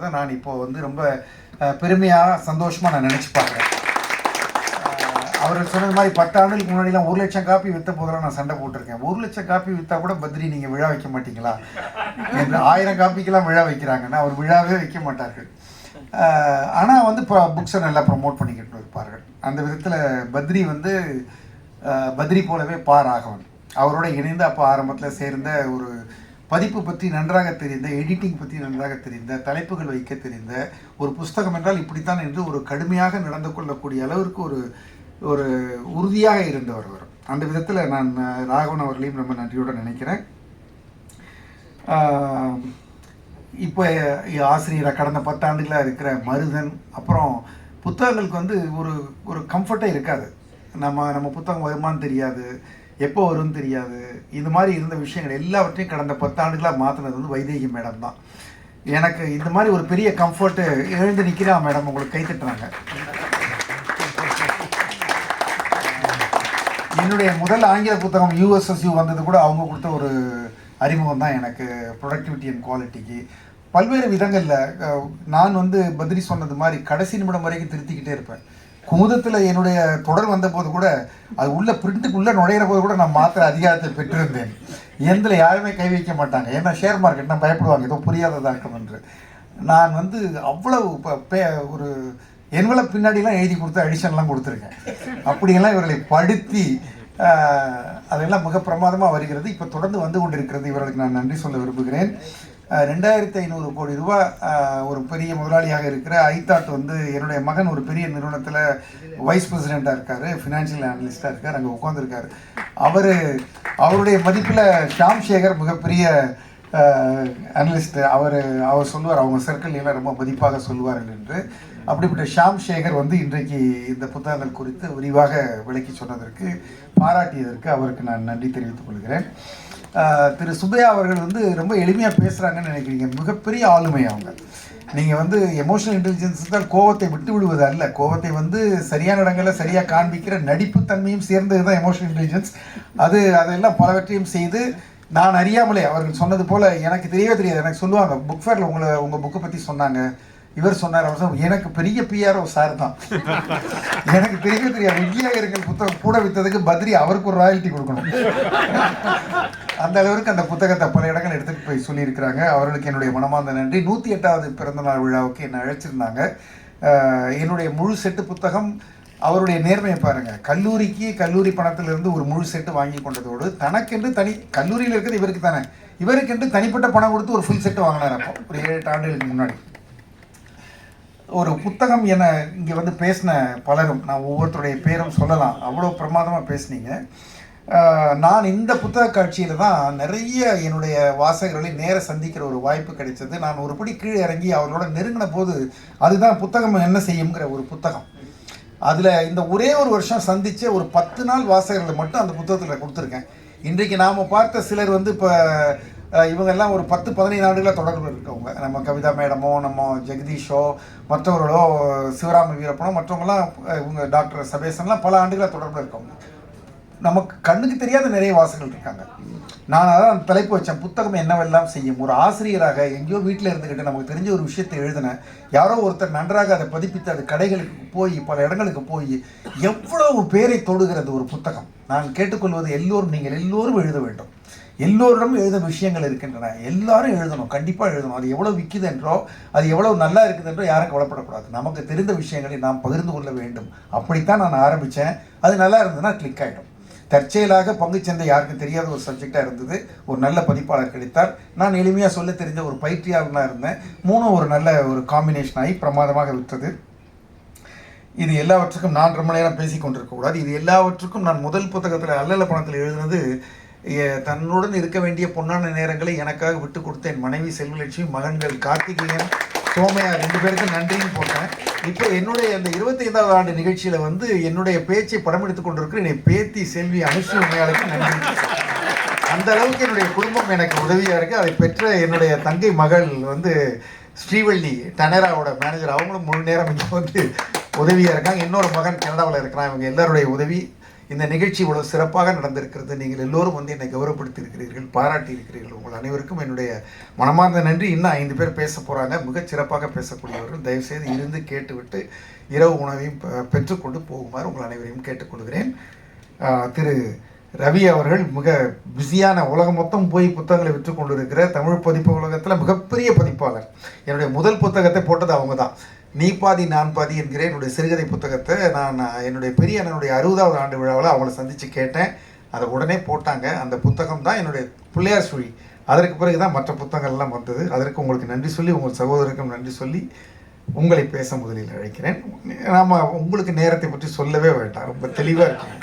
அப்படின்றத நான் இப்போ வந்து ரொம்ப பெருமையாக சந்தோஷமாக நான் நினச்சி பார்க்குறேன். அவர் சொன்னது மாதிரி பத்து ஆண்டுகளுக்கு முன்னாடிலாம் ஒரு லட்சம் காப்பி விற்ற போதெல்லாம் நான் சண்டை போட்டிருக்கேன். ஒரு லட்சம் காப்பி விற்றா கூட பத்ரி நீங்கள் விழா வைக்க மாட்டீங்களா? என்று ஆயிரம் காப்பிக்கெல்லாம் விழா வைக்கிறாங்கன்னா அவர் விழாவே வைக்க மாட்டார்கள். ஆனால் வந்து இப்போ புக்ஸை நல்லா ப்ரமோட் பண்ணிக்கிட்டு இருப்பார்கள். அந்த விதத்தில் பத்ரி வந்து பத்ரி போலவே பா ராகவன் அவரோட இணைந்து அப்போ ஆரம்பத்தில் சேர்ந்த ஒரு பதிப்பு பற்றி நன்றாக தெரிந்த எடிட்டிங் பற்றி நன்றாக தெரிந்த தலைப்புகள் வைக்க தெரிந்த ஒரு புஸ்தகம் என்றால் இப்படித்தான் என்று ஒரு கடுமையாக நடந்து கொள்ளக்கூடிய அளவிற்கு ஒரு ஒரு உறுதியாக இருந்தவர் அவர். அந்த விதத்தில் நான் ராகவன் அவர்களையும் ரொம்ப நன்றியோடு நினைக்கிறேன். இப்போ ஆசிரியராக கடந்த பத்தாண்டுகளாக இருக்கிற மருதன் அப்புறம் புத்தகங்களுக்கு வந்து ஒரு ஒரு கம்ஃபர்ட்டே இருக்காது. நம்ம நம்ம புத்தகம் வருமானு தெரியாது. எப்போ வரும்னு தெரியாது. இது மாதிரி இருந்த விஷயங்கள் எல்லாவற்றையும் கடந்த பத்தாண்டுகளாக மாற்றினது வந்து வைதேகி மேடம் தான். எனக்கு இந்த மாதிரி ஒரு பெரிய கம்ஃபர்ட்டு எழுந்து நிற்கிறா மேடம் உங்களுக்கு கை தட்டுறாங்க. என்னுடைய முதல் ஆங்கில புத்தகம் யூஎஸ்எஸ்யூ வந்தது கூட அவங்க கொடுத்த ஒரு அறிமுகம் தான் எனக்கு ப்ரொடக்டிவிட்டி அண்ட் குவாலிட்டிக்கு பல்வேறு விதங்களில் நான் வந்து பதிரி சொன்னது மாதிரி கடைசி நிமிடம் வரைக்கும் திருத்திக்கிட்டே இருப்பேன். குமுதத்தில் என்னுடைய தொடர் வந்தபோது கூட அது உள்ள பிரிண்ட்டுக்குள்ளே நுழையிற போது கூட நான் மாத்திர அதிகாரத்தை பெற்றிருந்தேன். எந்தில் யாருமே கை வைக்க மாட்டாங்க. ஏன்னா ஷேர் மார்க்கெட் நான் பயப்படுவாங்க. ஏதோ புரியாததாக்கம் என்று. நான் வந்து அவ்வளவு இப்போ பே- ஒரு என்வலப் பின்னாடிலாம் எழுதி கொடுத்து அடிஷன்லாம் கொடுத்துருக்கேன். அப்படியெல்லாம் இவர்களை படுத்தி அதெல்லாம் மிக பிரமாதமாக வருகிறது. இப்போ தொடர்ந்து வந்து கொண்டிருக்கிறது. இவர்களுக்கு நான் நன்றி சொல்ல விரும்புகிறேன். ரெண்டாயிரத்தி ஐநூறு கோடி ரூபாய் ஒரு பெரிய முதலாளியாக இருக்கிற ஐதாட் வந்து என்னுடைய மகன் ஒரு பெரிய நிறுவனத்தில் வைஸ் பிரசிடெண்ட்டாக இருக்கார் ஃபினான்ஷியல் அனலிஸ்டாக இருக்கார் அங்கே உட்காந்துருக்காரு அவர் அவருடைய மதிப்பில் ஷாம் சேகர் மிகப்பெரிய அனலிஸ்ட்டு அவர் அவர் சொல்லுவார் அவங்க சர்க்கிள்லாம் ரொம்ப மதிப்பாக சொல்லுவார்கள் என்று. அப்படிப்பட்ட ஷாம் சேகர் வந்து இன்றைக்கு இந்த புத்தகங்கள் குறித்து விரிவாக விளக்கி சொன்னதற்கு பாராட்டியதற்கு அவருக்கு நான் நன்றி தெரிவித்துக் கொள்கிறேன். திரு சுப்பையா அவர்கள் வந்து ரொம்ப எளிமையாக பேசுகிறாங்கன்னு நினைக்கிறீங்க. மிகப்பெரிய ஆளுமை அவங்க. நீங்கள் வந்து எமோஷனல் இன்டெலிஜென்ஸ் தான் கோவத்தை விட்டு விடுவது அல்ல. கோவத்தை வந்து சரியான இடங்களில் சரியாக காண்பிக்கிற நடிப்புத்தன்மையும் சேர்ந்தது தான் எமோஷனல் இன்டெலிஜென்ஸ் அது அதெல்லாம் பலவற்றையும் செய்து நான் அறியாமலே அவர்கள் சொன்னது போல் எனக்கு தெரியவே தெரியாது. எனக்கு சொல்லுவாங்க புக் ஃபேரில் உங்களை உங்கள் புக்கை பற்றி சொன்னாங்க. இவர் சொன்னார். அவர் எனக்கு பெரிய பிஆர்ஓ சார் தான். எனக்கு தெரியவே தெரியாது. வித்யாகரங்கள் புத்தகம் கூட வித்ததுக்கு பத்ரி அவருக்கு ஒரு ராயல்ட்டி கொடுக்கணும். அந்த அளவிற்கு அந்த புத்தகத்தை பல இடங்கள் எடுத்துகிட்டு போய் சொல்லியிருக்கிறாங்க. அவர்களுக்கு என்னுடைய மனமார்ந்த நன்றி. நூற்றி எட்டாவது பிறந்தநாள் விழாவுக்கு என்னை அழைச்சிருந்தாங்க. என்னுடைய முழு செட்டு புத்தகம் அவருடைய நேர்மையை பாருங்கள் கல்லூரிக்கு கல்லூரி பணத்திலிருந்து ஒரு முழு செட்டு வாங்கி கொண்டதோடு தனக்கென்று தனி கல்லூரியில் இருக்கிறது இவருக்கு தானே இவருக்கென்று தனிப்பட்ட பணம் கொடுத்து ஒரு ஃபுல் செட்டு வாங்கினார் அப்போ. ஒரு ஏழு எட்டு ஆண்டுகளுக்கு முன்னாடி. ஒரு புத்தகம் என இங்கே வந்து பேசின பலரும் நான் ஒவ்வொருத்தருடைய பேரும் சொல்லலாம். அவ்வளோ பிரமாதமாக பேசுனீங்க. நான் இந்த புத்தக காட்சியில் தான் நிறைய என்னுடைய வாசகர்களை நேர சந்திக்கிற ஒரு வாய்ப்பு கிடைச்சது. நான் ஒரு படி கீழே இறங்கி அவர்களோட நெருங்கின போது அதுதான் புத்தகம் என்ன செய்யுங்கிற ஒரு புத்தகம். அதில் இந்த ஒரே ஒரு வருஷம் சந்தித்து ஒரு பத்து நாள் வாசகர்களை மட்டும் அந்த புத்தகத்தில் கொடுத்துருக்கேன். இன்றைக்கு நாம் பார்த்த சிலர் வந்து இப்போ இவங்கெல்லாம் ஒரு பத்து பதினைந்து ஆண்டுகளாக தொடர்பு இருக்கவங்க. நம்ம கவிதா மேடமோ நம்ம ஜெகதீஷோ மற்றவர்களோ சிவராம வீரப்பனோ மற்றவங்களாம் இவங்க டாக்டர் சபேசன்லாம் பல ஆண்டுகளாக தொடர்பில் இருக்கவங்க. நமக்கு கண்ணுக்கு தெரியாத நிறைய வாசகங்கள் இருக்காங்க. நான் அதான் தலைப்பு வச்சேன். புத்தகம் என்னவெல்லாம் செய்யும்? ஒரு ஆசிரியராக எங்கேயோ வீட்டில் இருந்துக்கிட்டு நமக்கு தெரிஞ்ச ஒரு விஷயத்தை எழுதினேன் யாரோ ஒருத்தர் நன்றாக அதை பதிப்பித்து அது கடைகளுக்கு போய் பல இடங்களுக்கு போய் எவ்வளவு பேரை தொடுகிறது ஒரு புத்தகம்? நான் கேட்டுக்கொள்வது எல்லோரும் நீங்கள் எல்லோரும் எழுத வேண்டும். எல்லோரிடம் எழுத விஷயங்கள் இருக்கின்றன. எல்லாரும் எழுதணும். கண்டிப்பாக எழுதணும். அது எவ்வளோ விற்குது என்றோ அது எவ்வளோ நல்லா இருக்குது என்றோ யாரும் கவலைப்படக்கூடாது. நமக்கு தெரிந்த விஷயங்களை நாம் பகிர்ந்து கொள்ள வேண்டும். அப்படித்தான் நான் ஆரம்பித்தேன் அது நல்லா இருந்ததுன்னா கிளிக் ஆகிடும் தற்செயலாக பங்குச்சந்தை யாருக்கும் தெரியாத ஒரு சப்ஜெக்டாக இருந்தது. ஒரு நல்ல பதிப்பாளர் கிடைத்தார். நான் எளிமையாக சொல்ல தெரிஞ்ச ஒரு பயிற்சியாளனாக இருந்தேன். மூணும் ஒரு நல்ல ஒரு காம்பினேஷன் ஆகி பிரமாதமாக விட்டது. இது எல்லாவற்றுக்கும் நான் ரொம்ப நேரம் பேசி கொண்டிருக்கக்கூடாது இது எல்லாவற்றுக்கும் நான் முதல் புத்தகத்தில் அல்லல பணத்தில் எழுதினது தன்னுடன் இருக்க வேண்டிய பொன்னான நேரங்களை எனக்காக விட்டு கொடுத்த என் மனைவி செல்வலட்சுமி மகன்கள் கார்த்திகேயன் சோமையா ரெண்டு பேருக்கும் நன்றியும் போட்டேன். இப்போ என்னுடைய அந்த இருபத்தி ஐந்தாவது ஆண்டு நிகழ்ச்சியில் வந்து என்னுடைய பேச்சை படம் எடுத்துக் கொண்டிருக்கிற என்னை பேத்தி செல்வி அனுஷி நன்றி. அந்த அளவுக்கு என்னுடைய குடும்பம் எனக்கு உதவியாக இருக்குது அதை பெற்ற என்னுடைய தங்கை மகள் வந்து ஸ்ரீவள்ளி டனராவோட மேனேஜர் அவங்களும் முழு நேரம் இங்கே வந்து உதவியாக இருக்காங்க. இன்னொரு மகன் கனடாவில் இருக்கிறான். இவங்க எல்லாருடைய உதவி. இந்த நிகழ்ச்சி இவ்வளவு சிறப்பாக நடந்திருக்கிறது. நீங்கள் எல்லோரும் வந்து என்னை கௌரவப்படுத்தி இருக்கிறீர்கள் பாராட்டி இருக்கிறீர்கள் உங்கள் அனைவருக்கும் என்னுடைய மனமார்ந்த நன்றி. இன்னும் ஐந்து பேர் பேச போகிறாங்க மிகச் சிறப்பாக பேசக்கூடியவர்கள் தயவுசெய்து இருந்து கேட்டுவிட்டு இரவு உணவையும் பெற்றுக்கொண்டு போகுமாறு உங்கள் அனைவரையும் கேட்டுக்கொள்கிறேன். திரு ரவி அவர்கள் மிக பிஸியான உலகம் மொத்தம் போய் புத்தகங்களை விற்று கொண்டிருக்கிற தமிழ் பதிப்பு உலகத்தில் மிகப்பெரிய பதிப்பாளர். என்னுடைய முதல் புத்தகத்தை போட்டது அவங்க தான் நீ பாதி நான் பாதி என்கிற என்னுடைய சிறுகதை புத்தகத்தை நான் நான் என்னுடைய பெரிய அண்ணனுடைய அறுபதாவது ஆண்டு விழாவில் அவங்கள சந்தித்து கேட்டேன். அதை உடனே போட்டாங்க. அந்த புத்தகம் தான் என்னுடைய பிள்ளையார் சுழி. அதற்கு பிறகு தான் மற்ற புத்தகங்கள்லாம் வந்தது. அதற்கு உங்களுக்கு நன்றி சொல்லி உங்கள் சகோதரருக்கும் நன்றி சொல்லி உங்களை பேச முதலில் அழைக்கிறேன். நாம் உங்களுக்கு நேரத்தை பற்றி சொல்லவே வேண்டாம். ரொம்ப தெளிவாக இருக்கீங்க